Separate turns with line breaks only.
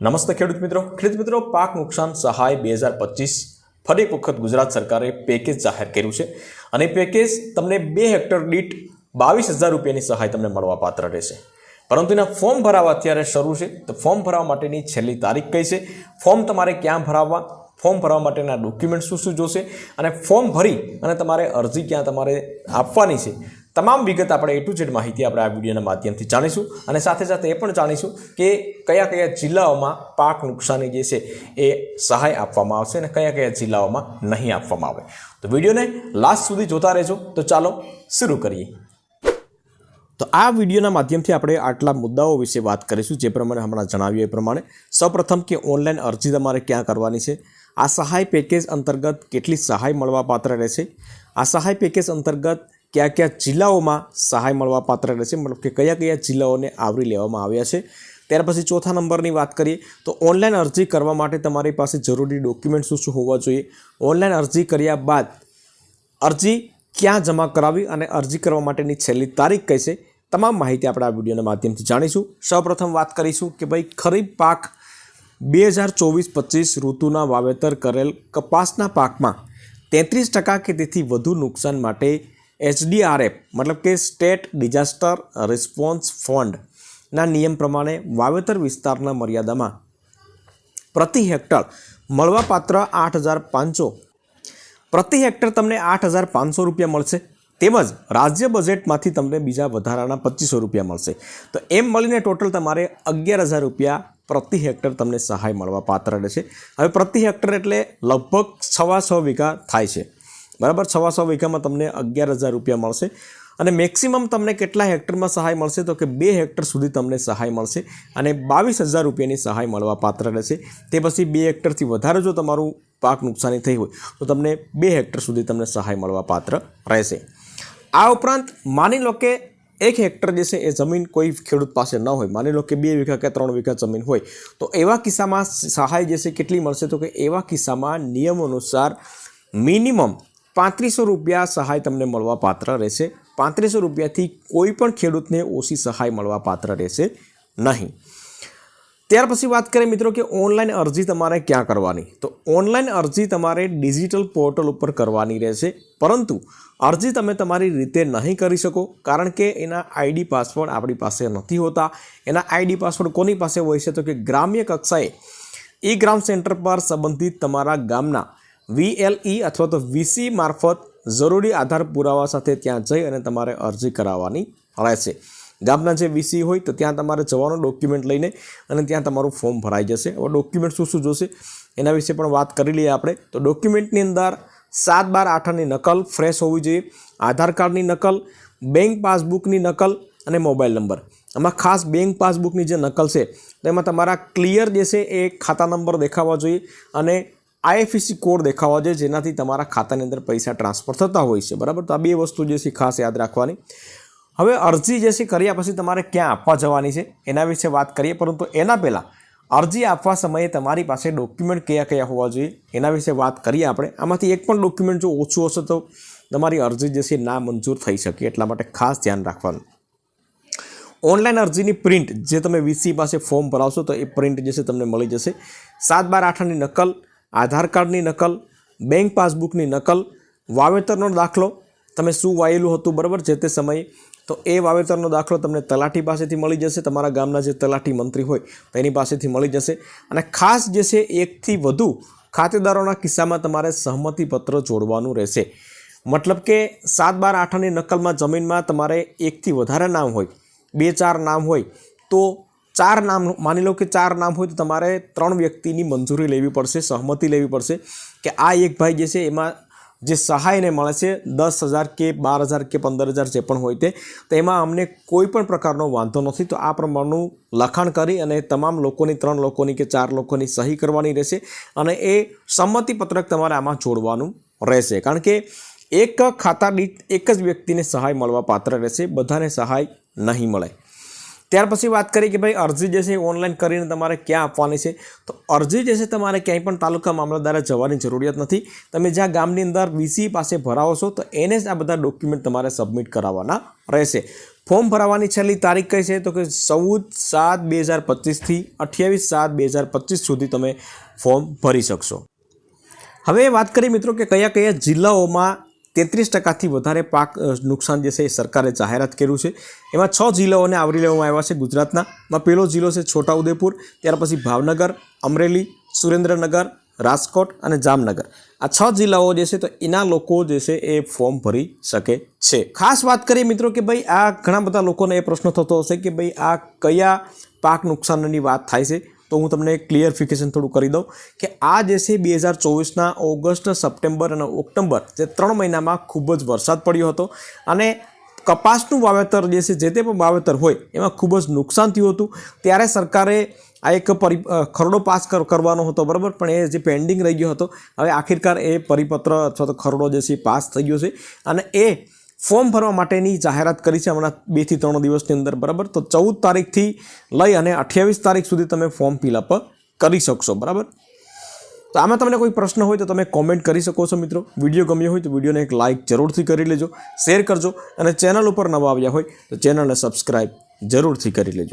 નમસ્તે ખેડૂત મિત્રો. ખેડૂત મિત્રો, પાક નુકસાન સહાય બે હજાર પચીસ ફરી એક વખત ગુજરાત સરકારે પેકેજ જાહેર કર્યું છે અને પેકેજ તમને બે હેક્ટર દીઠ બાવીસ હજાર રૂપિયાની સહાય તમને મળવા પાત્ર રહેશે. પરંતુ એના ફોર્મ ભરાવા અત્યારે શરૂ છે. તો ફોર્મ ભરાવા માટેની છેલ્લી તારીખ કઈ છે? ફોર્મ તમારે ક્યાં ભરાવવા? ફોર્મ ભરવા માટેના ડોક્યુમેન્ટ શું શું જોશે? અને ફોર્મ ભરી અને તમારે અરજી ક્યાં તમારે આપવાની છે? તમામ વિગત આપણે એ ટુ ઝેડ માહિતી આપણે આ વિડીયોના માધ્યમથી જાણીશું અને સાથે સાથે એ પણ જાણીશું કે કયા કયા જિલ્લાઓમાં પાક નુકસાની જે છે એ સહાય આપવામાં આવશે અને કયા કયા જિલ્લાઓમાં નહીં આપવામાં આવે. તો વિડીયોને લાસ્ટ સુધી જોતા રહેજો. તો ચાલો શરૂ કરીએ. તો આ વિડીયોના માધ્યમથી આપણે આટલા મુદ્દાઓ વિશે વાત કરીશું, જે પ્રમાણે હમણાં જણાવ્યું એ પ્રમાણે. સૌપ્રથમ કે ઓનલાઈન અરજી તમારે ક્યાં કરવાની છે? આ સહાય પેકેજ અંતર્ગત કેટલી સહાય મળવા પાત્ર રહેશે? આ સહાય પેકેજ અંતર્ગત કયા કયા જિલ્લાઓમાં સહાય મળવા પાત્ર રહેશે? મતલબ કે કયા કયા જિલ્લાઓને આવરી લેવામાં આવ્યા છે? ત્યાર પછી ચોથા નંબરની વાત કરીએ તો ઓનલાઈન અરજી કરવા માટે તમારી પાસે જરૂરી ડોક્યુમેન્ટ શું શું હોવા જોઈએ? ઓનલાઈન અરજી કર્યા બાદ અરજી ક્યાં જમા કરાવી અને અરજી કરવા માટેની છેલ્લી તારીખ કઈ છે? તમામ માહિતી આપણે આ વિડીયોના માધ્યમથી જાણીશું. સૌપ્રથમ વાત કરીશું કે ભાઈ ખરીફ પાક બે હજાર ચોવીસ પચીસ ઋતુના વાવેતર કરેલ કપાસના પાકમાં તેત્રીસ ટકા કે તેથી વધુ નુકસાન માટે એચડીઆરએફ, મતલબ કે સ્ટેટ ડિઝાસ્ટર રિસ્પોન્સ ફંડના નિયમ પ્રમાણે વાવેતર વિસ્તારના મર્યાદામાં પ્રતિ હેક્ટર મળવાપાત્ર આઠ હજાર પાંચસો, પ્રતિ હેક્ટર તમને આઠ હજાર પાંચસો રૂપિયા મળશે. તેમજ રાજ્ય બજેટમાંથી તમને બીજા વધારાના પચીસો રૂપિયા મળશે. તો એમ મળીને ટોટલ તમારે અગિયાર હજાર રૂપિયા પ્રતિ હેક્ટર તમને સહાય મળવા પાત્ર રહેશે. હવે પ્રતિ હેક્ટર એટલે લગભગ સવા છ વીઘા થાય છે. બરાબર? સવા સો વીઘામાં તમને અગિયાર હજાર રૂપિયા મળશે. અને મેક્સિમમ તમને કેટલા હેક્ટરમાં સહાય મળશે? તો કે બે હેક્ટર સુધી તમને સહાય મળશે અને બાવીસ હજાર રૂપિયાની સહાય મળવા પાત્ર રહેશે. તે પછી બે હેક્ટરથી વધારે જો તમારું પાક નુકસાની થઈ હોય, તો તમને બે હેક્ટર સુધી તમને સહાય મળવા પાત્ર રહેશે. આ ઉપરાંત માની લો કે એક હેક્ટર જે છે એ જમીન કોઈ ખેડૂત પાસે ન હોય, માની લો કે બે વીઘા કે ત્રણ વીઘા જમીન હોય, તો એવા કિસ્સામાં સહાય જે છે કેટલી મળશે? તો કે એવા કિસ્સામાં નિયમ અનુસાર મિનિમમ પાંત્રીસો રૂપિયા સહાય તમને મળવા પાત્ર રહેશે. પાંત્રીસો રૂપિયાથી કોઈ પણ ખેડૂતને ઓછી સહાય મળવા પાત્ર રહેશે નહીં. ત્યાર પછી વાત કરીએ મિત્રો કે ઓનલાઈન અરજી તમારે ક્યાં કરવાની? તો ઓનલાઈન અરજી તમારે ડિજિટલ પોર્ટલ ઉપર કરવાની રહેશે. પરંતુ અરજી તમે તમારી રીતે નહીં કરી શકો, કારણ કે એના આઈડી પાસવર્ડ આપણી પાસે નથી હોતા. એના આઈડી પાસવર્ડ કોની પાસે હોય છે તો કે ગ્રામ્ય કક્ષાએ. ઈ ગ્રામ સેન્ટર પર સંબંધિત તમારા ગામના વીએલઈ અથવા તો વીસી મારફત જરૂરી આધાર પુરાવા સાથે ત્યાં જઈ અને તમારે અરજી કરાવવાની રહેશે. ગામના જે વીસી હોય તો ત્યાં તમારે જવાનું ડોક્યુમેન્ટ લઈને અને ત્યાં તમારું ફોર્મ ભરાઈ જશે. હવે ડોક્યુમેન્ટ શું શું જોશે એના વિશે પણ વાત કરી લઈએ આપણે. તો ડોક્યુમેન્ટની અંદર સાત બાર આઠની નકલ, ફ્રેશ હોવી જોઈએ, આધાર કાર્ડની નકલ, બેંક પાસબુકની નકલ અને મોબાઈલ નંબર. આમાં ખાસ બેંક પાસબુકની જે નકલ છે તેમાં તમારા ક્લિયર જે છે એ ખાતા નંબર દેખાવા જોઈએ અને આઈએફએસસી કોડ દેખાવા જોઈએ જેનાથી તમારા ખાતાની અંદર પૈસા ટ્રાન્સફર થતા હોય છે. બરાબર? તો આ બે વસ્તુ જે છે ખાસ યાદ રાખવાની. હવે અરજી જે છે કર્યા પછી તમારે ક્યાં આપવા જવાની છે, એના વિશે વાત કરીએ. પરંતુ એના પહેલાં અરજી આપવા સમયે તમારી પાસે ડોક્યુમેન્ટ કયા કયા હોવા જોઈએ, એના વિશે વાત કરીએ આપણે. આમાંથી એક પણ ડોક્યુમેન્ટ જો ઓછું હશે તો તમારી અરજી જે છે ના મંજૂર થઈ શકે. એટલા માટે ખાસ ધ્યાન રાખવાનું. ઓનલાઈન અરજીની પ્રિન્ટ જે તમે વીસી પાસે ફોર્મ ભરાવશો તો એ પ્રિન્ટ જે છે તમને મળી જશે. સાત બાર આઠની નકલ આધાર કાર્ડની નકલ, બેંક પાસબુકની નકલ, વાવેતરનો દાખલો, તમે શું વાયેલું હતું, બરાબર, જે તે સમયે. તો એ વાવેતરનો દાખલો તમને તલાટી પાસેથી મળી જશે, તમારા ગામના જે તલાટી મંત્રી હોય, તેની પાસેથી મળી જશે. અને ખાસ જે છે, એકથી વધુ ખાતેદારોના કિસ્સામાં તમારે સહમતિપત્ર જોડવાનું રહેશે. મતલબ કે સાત બાર આઠની નકલમાં જમીનમાં તમારે એકથી વધારે નામ હોય, બે ચાર નામ હોય, તો ચાર નામ, માની લો કે ચાર નામ હોય તો તમારે ત્રણ વ્યક્તિની મંજૂરી લેવી પડશે, સહમતિ લેવી પડશે કે આ એક ભાઈ જે છે એમાં જે સહાયને મળે છે, દસ હજાર કે બાર હજાર કે પંદર હજાર જે પણ હોય તે, તો એમાં અમને કોઈ પણ પ્રકારનો વાંધો નથી. તો આ પ્રમાણનું લખાણ કરી અને તમામ લોકોની, ત્રણ લોકોની કે ચાર લોકોની સહી કરવાની રહેશે અને એ સંમતિપત્રક તમારે આમાં જોડવાનું રહેશે. કારણ કે એક ખાતા દીઠ એક જ વ્યક્તિને સહાય મળવા પાત્ર રહેશે, બધાને સહાય નહીં મળે. ત્યાર પછી વાત કરીએ કે ભાઈ અરજી જે છે ઓનલાઈન કરીને તમારે ક્યાં આપવાની છે? તો અરજી જે છે તમારે ક્યાંય પણ તાલુકા મામલતદારે જવાની જરૂરિયાત નથી. તમે જ્યાં ગામની અંદર વીસી પાસે ભરાવો છો, તો એને જ આ બધા ડોક્યુમેન્ટ તમારે સબમિટ કરાવવાના રહેશે. ફોર્મ ભરાવાની છેલ્લી તારીખ કઈ છે? તો કે ચૌદ સાત બે હજાર પચીસથી અઠ્યાવીસ સાત બે હજાર પચીસ સુધી તમે ફોર્મ ભરી શકશો. હવે વાત કરીએ મિત્રો કે કયા કયા જિલ્લાઓમાં તેત્રીસ ટકાથી વધારે પાક નુકસાન જે છે એ સરકારે જાહેરાત કર્યું છે. એમાં છ જિલ્લાઓને આવરી લેવામાં આવ્યા છે ગુજરાતના. પહેલો જિલ્લો છે છોટાઉદેપુર, ત્યાર પછી ભાવનગર, અમરેલી, સુરેન્દ્રનગર, રાજકોટ અને જામનગર. આ છ જિલ્લાઓ જે છે તો એના લોકો જે છે એ ફોર્મ ભરી શકે છે. ખાસ વાત કરીએ મિત્રો કે ભાઈ આ ઘણા બધા લોકોને એ પ્રશ્ન થતો હશે કે ભાઈ આ કયા પાક નુકસાનની વાત થાય છે? તો હું તમને ક્લિયરફિકેશન થોડું કરી દઉં કે આ જે છે બે હજાર ચોવીસના ઓગસ્ટ, સપ્ટેમ્બર અને ઓક્ટોબર જે ત્રણ મહિનામાં ખૂબ જ વરસાદ પડ્યો હતો. અને કપાસનું વાવેતર જે છે, જે તે પણ વાવેતર હોય, એમાં ખૂબ જ નુકસાન થયું હતું. ત્યારે સરકારે આ એક પરિ ખરડો પાસ કર- કરવાનો હતો, બરાબર? પણ એ જે પેન્ડિંગ રહી ગયો હતો. હવે આખિરકાર એ પરિપત્ર અથવા તો ખરડો જે છે પાસ થઈ ગયો છે. અને એ ફોર્મ ભરવા માટેની જાહેરાત કરી છે હમણાં બેથી ત્રણ દિવસની અંદર, બરાબર? તો ચૌદ તારીખથી લઈ અને અઠ્યાવીસ તારીખ સુધી તમે ફોર્મ ફિલઅપ કરી શકશો, બરાબર? તો આમાં તમને કોઈ પ્રશ્ન હોય તો તમે કોમેન્ટ કરી શકો છો મિત્રો. વીડિયો ગમ્યો હોય તો વિડીયોને એક લાઇક જરૂરથી કરી લેજો, શેર કરજો અને ચેનલ ઉપર નવા આવ્યા હોય તો ચેનલને સબસ્ક્રાઈબ જરૂરથી કરી લેજો.